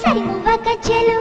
సరిమువ గజ్జలు